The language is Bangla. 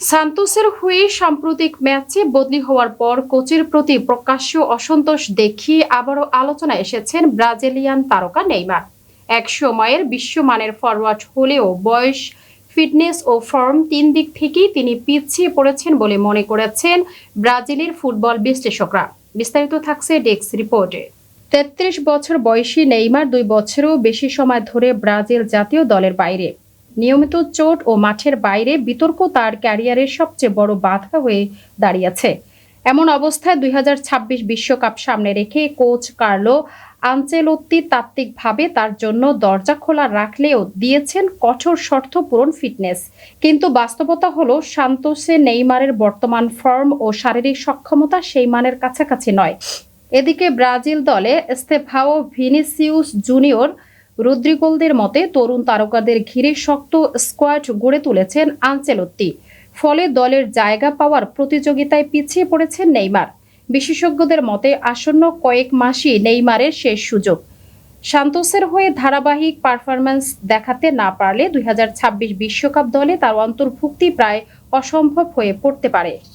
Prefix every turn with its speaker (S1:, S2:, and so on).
S1: সান্তোসের হয়ে সাম্প্রতিক ম্যাচে বদলি হওয়ার পর কোচের প্রতি প্রকাশ্য অসন্তোষ দেখিয়ে আবারও আলোচনায় এসেছেন ব্রাজিলিয়ান তারকা নেইমার। এক সময়ের বিশ্বমানের ফরওয়ার্ড হলেও বয়স, ফিটনেস ও ফর্ম তিন দিক থেকেই তিনি পিছিয়ে পড়েছেন বলে মনে করেছেন ব্রাজিলের ফুটবল বিশ্লেষকরা। বিস্তারিত থাকছে ডেক্স রিপোর্টে। তেত্রিশ বছর বয়সী নেইমার দুই বছরেও বেশি সময় ধরে ব্রাজিল জাতীয় দলের বাইরে। নিয়মিত চোট ও মাঠের বাইরে বিতর্ক তার ক্যারিয়ারের সবচেয়ে বড় বাধা হয়ে দাঁড়িয়েছে। এমন অবস্থায় দুই বিশ্বকাপ সামনে রেখে কোচ কার্লো আঞ্চেলত্তি তাত্ত্বিকভাবে তার জন্য দরজা খোলা রাখলেও দিয়েছেন কঠোর শর্ত পূরণ ফিটনেস। কিন্তু বাস্তবতা হলো, সান্তোসে নেইমারের বর্তমান ফর্ম ও শারীরিক সক্ষমতা সেই মানের কাছাকাছি নয়। এদিকে ব্রাজিল দলে স্তেফাও ভিনিসিউস জুনিয়র রুদ্রিগোলদের মতে তরুণ তারকাদের ঘিরে শক্ত স্কোয়াড গড়ে তুলেছেন আনচেলত্তি। ফলে দলের জায়গা পাওয়ার প্রতিযোগিতায় পিছিয়ে পড়েছেন নেইমার। বিশেষজ্ঞদের মতে আসন্ন কয়েক মাসই নেইমারের শেষ সুযোগ। সান্তোসের হয়ে ধারাবাহিক পারফরম্যান্স দেখাতে না পারলে দুই বিশ্বকাপ দলে তার অন্তর্ভুক্তি প্রায় অসম্ভব হয়ে পড়তে পারে।